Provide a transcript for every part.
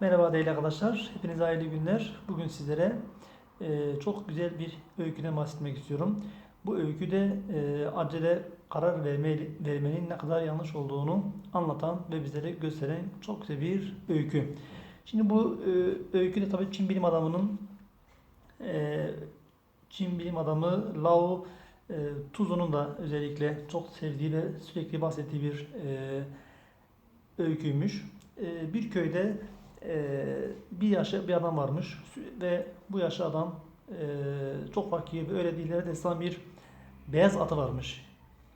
Merhaba değerli arkadaşlar. Hepinize hayırlı günler. Bugün sizlere e, çok güzel bir öyküden bahsetmek istiyorum. Bu öyküde e, acele karar verme, vermenin ne kadar yanlış olduğunu anlatan ve bizlere gösteren çok güzel bir öykü. Şimdi bu e, öyküde tabii Çin bilim adamının e, Çin bilim adamı Lao e, Tzu'nun da özellikle çok sevdiği ve sürekli bahsettiği bir e, öyküymüş. E, bir köyde e, bir yaşlı bir adam varmış ve bu yaşlı adam e, çok fakir ve öyle dillere destan bir beyaz atı varmış.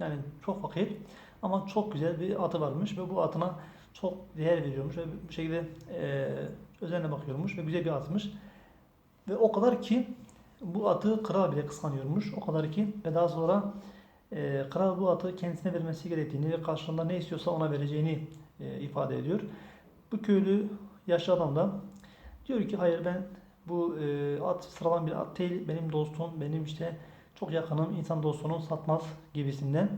Yani çok fakir ama çok güzel bir atı varmış ve bu atına çok değer veriyormuş ve bu şekilde e, özenle bakıyormuş ve güzel bir atmış. Ve o kadar ki bu atı kral bile kıskanıyormuş. O kadar ki ve daha sonra e, kral bu atı kendisine vermesi gerektiğini ve karşılığında ne istiyorsa ona vereceğini e, ifade ediyor. Bu köylü yaşlı adam da diyor ki hayır ben bu e, at sıradan bir at değil. Benim dostum benim işte çok yakınım insan dostunu satmaz gibisinden.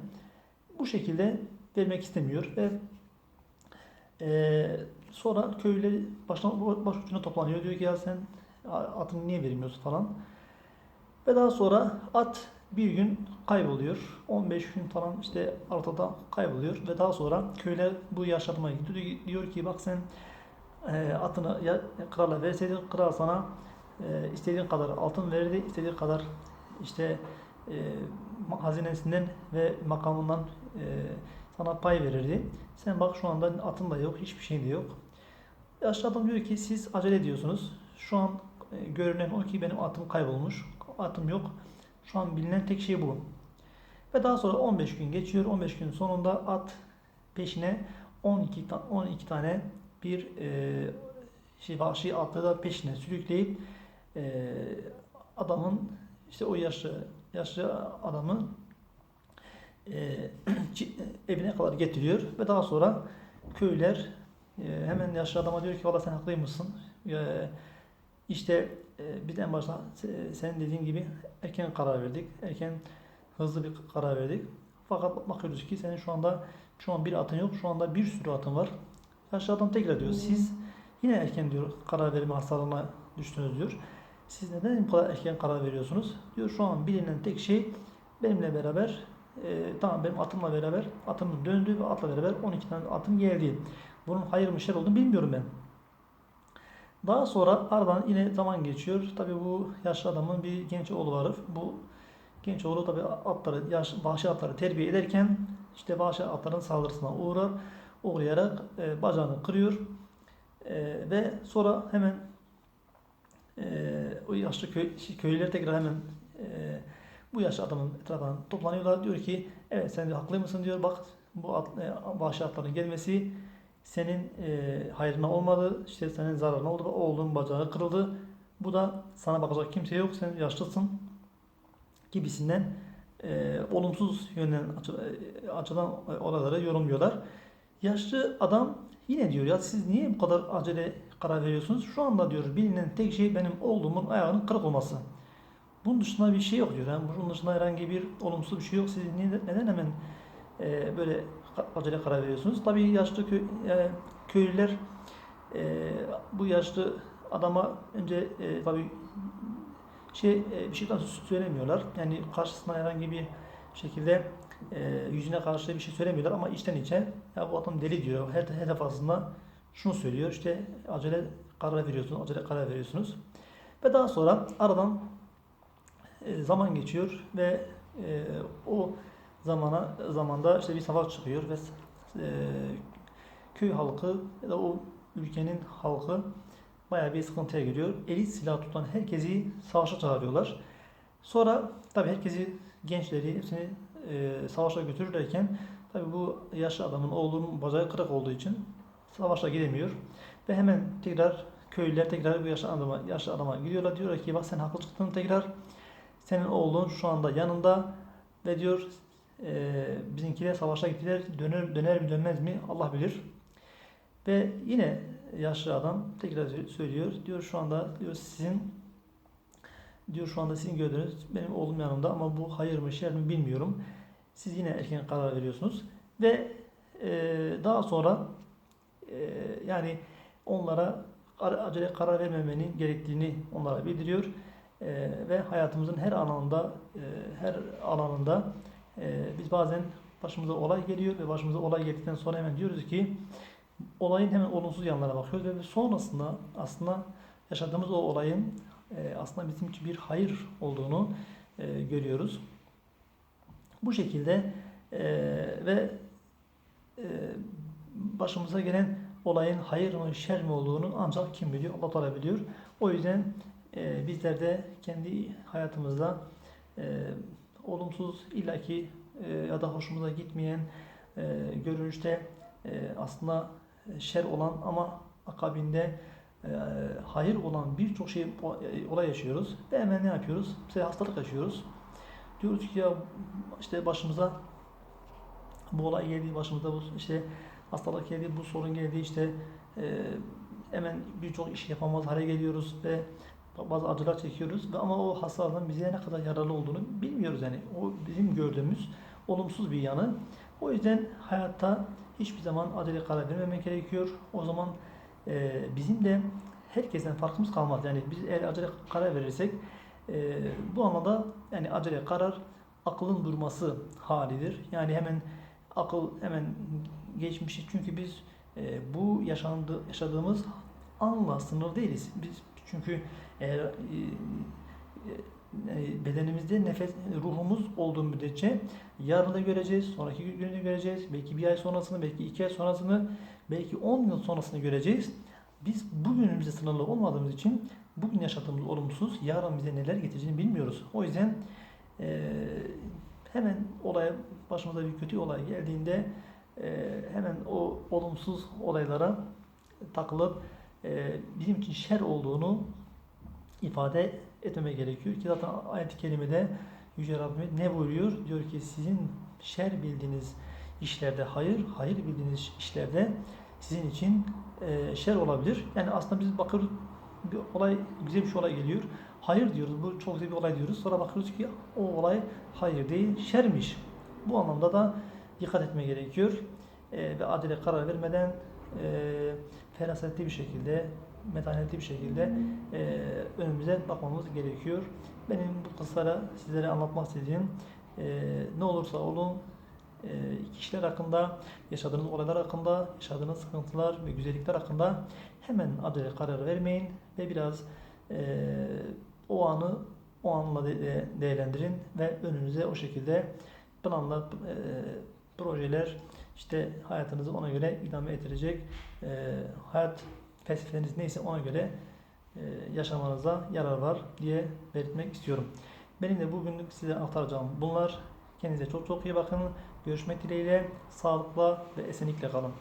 Bu şekilde vermek istemiyor ve e, sonra köylüler başına, baş ucuna toplanıyor. Diyor ki ya sen atını niye vermiyorsun? falan. Ve daha sonra at bir gün kayboluyor. 15 gün falan işte ortada kayboluyor. Ve daha sonra köyler bu yaşlı adama gidiyor. Diyor ki bak sen e, atını ya, krala verseydin kral sana e, istediğin kadar altın verirdi, istediğin kadar işte e, hazinesinden ve makamından e, sana pay verirdi. Sen bak şu anda atın da yok, hiçbir şey de yok. Yaşlı adam diyor ki siz acele ediyorsunuz. Şu an e, görünen o ki benim atım kaybolmuş. Atım yok. Şu an bilinen tek şey bu. Ve daha sonra 15 gün geçiyor. 15 gün sonunda at peşine 12 ta 12 tane bir e, şey vahşi atları da peşine sürükleyip e, adamın işte o yaşlı yaşlı adamı e, evine kadar getiriyor ve daha sonra köyler e, hemen yaşlı adama diyor ki valla sen haklıymışsın. E, işte e, biz en başta senin dediğin gibi erken karar verdik. Erken hızlı bir karar verdik. Fakat bakıyoruz ki senin şu anda şu an bir atın yok. Şu anda bir sürü atın var. Yaşlı adam tekrar diyor. Siz yine erken diyor karar verme hastalığına düştünüz diyor. Siz neden bu kadar erken karar veriyorsunuz? Diyor şu an bilinen tek şey benimle beraber e, tamam benim atımla beraber atımın döndü ve atla beraber 12 tane atım geldi. Bunun hayır mı şer olduğunu bilmiyorum ben. Daha sonra aradan yine zaman geçiyor. Tabi bu yaşlı adamın bir genç oğlu var. Bu genç oğlu tabi atları, yaş, vahşi atları terbiye ederken işte vahşi atların saldırısına uğrar. Uğrayarak e, bacağını kırıyor. E, ve sonra hemen e, o yaşlı köy, şey, köylüler tekrar hemen e, bu yaşlı adamın etrafından toplanıyorlar. Diyor ki evet sen de haklı mısın diyor. Bak bu at, e, vahşi atların gelmesi senin e, hayrına olmadı, işte senin zararına oldu oğlun bacağı kırıldı. Bu da sana bakacak kimse yok, sen yaşlısın gibisinden e, olumsuz yönden e, açıdan olayları yorumluyorlar. Yaşlı adam yine diyor ya siz niye bu kadar acele karar veriyorsunuz? Şu anda diyor bilinen tek şey benim oğlumun ayağının kırık olması. Bunun dışında bir şey yok diyor. Yani bunun dışında herhangi bir olumsuz bir şey yok. Siz niye, neden hemen e, böyle acele karar veriyorsunuz. Tabii yaşlı köy, e, köylüler e, bu yaşlı adama önce e, tabii şey e, bir şeyden söylemiyorlar. Yani karşısına herhangi bir şekilde e, yüzüne karşı bir şey söylemiyorlar ama içten içe ya bu adam deli diyor. Her, her defasında şunu söylüyor. İşte acele karar veriyorsunuz, acele karar veriyorsunuz. Ve daha sonra aradan e, zaman geçiyor ve e, o zamana zamanda işte bir savaş çıkıyor ve köy halkı ya da o ülkenin halkı bayağı bir sıkıntıya giriyor. Elit silah tutan herkesi savaşa çağırıyorlar. Sonra tabi herkesi gençleri hepsini e, savaşa götürürlerken tabi bu yaşlı adamın oğlunun bacağı kırık olduğu için savaşa gidemiyor ve hemen tekrar köylüler tekrar bu yaşlı adama, yaşlı adama gidiyorlar diyorlar ki bak sen haklı çıktın tekrar senin oğlun şu anda yanında ve diyor e, bizimkiler savaşa gittiler. Döner, döner mi dönmez mi Allah bilir. Ve yine yaşlı adam tekrar söylüyor. Diyor şu anda diyor sizin diyor şu anda sizin gördüğünüz benim oğlum yanımda ama bu hayır mı şer mi bilmiyorum. Siz yine erken karar veriyorsunuz. Ve e, daha sonra e, yani onlara acele karar vermemenin gerektiğini onlara bildiriyor. Ee, ve hayatımızın her alanında e, her alanında e, biz bazen başımıza olay geliyor ve başımıza olay geldikten sonra hemen diyoruz ki olayın hemen olumsuz yanlarına bakıyoruz ve sonrasında aslında yaşadığımız o olayın e, aslında bizim için bir hayır olduğunu e, görüyoruz. Bu şekilde e, ve başımıza gelen olayın hayır mı şer mi olduğunu ancak kim biliyor? Allah Teala biliyor. O yüzden e, bizler de kendi hayatımızda olumsuz illaki ya da hoşumuza gitmeyen görünüşte aslında şer olan ama akabinde e, hayır olan birçok şey e, olay yaşıyoruz ve hemen ne yapıyoruz? Mesela hastalık yaşıyoruz. Diyoruz ki ya işte başımıza bu olay geldi, başımıza bu işte hastalık geldi, bu sorun geldi işte e, hemen birçok iş yapamaz hale geliyoruz ve bazı acılar çekiyoruz ama o hastalığın bize ne kadar yararlı olduğunu bilmiyoruz yani. O bizim gördüğümüz olumsuz bir yanı. O yüzden hayatta hiçbir zaman acele karar vermemek gerekiyor. O zaman e, bizim de herkesten farkımız kalmaz. Yani biz eğer acele karar verirsek e, bu anlamda yani acele karar aklın durması halidir. Yani hemen akıl hemen geçmişi çünkü biz e, bu yaşandı, yaşadığımız anla sınır değiliz. Biz çünkü eğer e, e, bedenimizde nefes ruhumuz olduğu müddetçe yarını da göreceğiz, sonraki günü de göreceğiz, belki bir ay sonrasını, belki iki ay sonrasını, belki 10 yıl sonrasını göreceğiz. Biz bugünümüzde sınırlı olmadığımız için bugün yaşadığımız olumsuz yarın bize neler getireceğini bilmiyoruz. O yüzden e, hemen olay başımıza bir kötü olay geldiğinde e, hemen o olumsuz olaylara takılıp e, bizim için şer olduğunu ifade etmeme gerekiyor ki zaten ayet-i kerimede Yüce Rabbimiz ne buyuruyor? Diyor ki sizin şer bildiğiniz işlerde hayır, hayır bildiğiniz işlerde sizin için e, şer olabilir. Yani aslında biz bakıyoruz bir olay, güzel bir şey olay geliyor. Hayır diyoruz, bu çok güzel bir olay diyoruz. Sonra bakıyoruz ki o olay hayır değil, şermiş. Bu anlamda da dikkat etme gerekiyor. E, ve adile karar vermeden e, ferasetli bir şekilde, metanetli bir şekilde e, önümüze bakmamız gerekiyor. Benim bu kısalara sizlere anlatmak istediğim e, ne olursa olun e, kişiler hakkında, yaşadığınız olaylar hakkında, yaşadığınız sıkıntılar ve güzellikler hakkında hemen adile karar vermeyin ve biraz e, o anı o anla de- de- değerlendirin ve önünüze o şekilde planlar, e, projeler işte hayatınızı ona göre idame ettirecek e, hayat felsefeniz neyse ona göre e, yaşamanıza yarar var diye belirtmek istiyorum. Benim de bugünlük size aktaracağım bunlar. Kendinize çok çok iyi bakın. Görüşmek dileğiyle sağlıkla ve esenlikle kalın.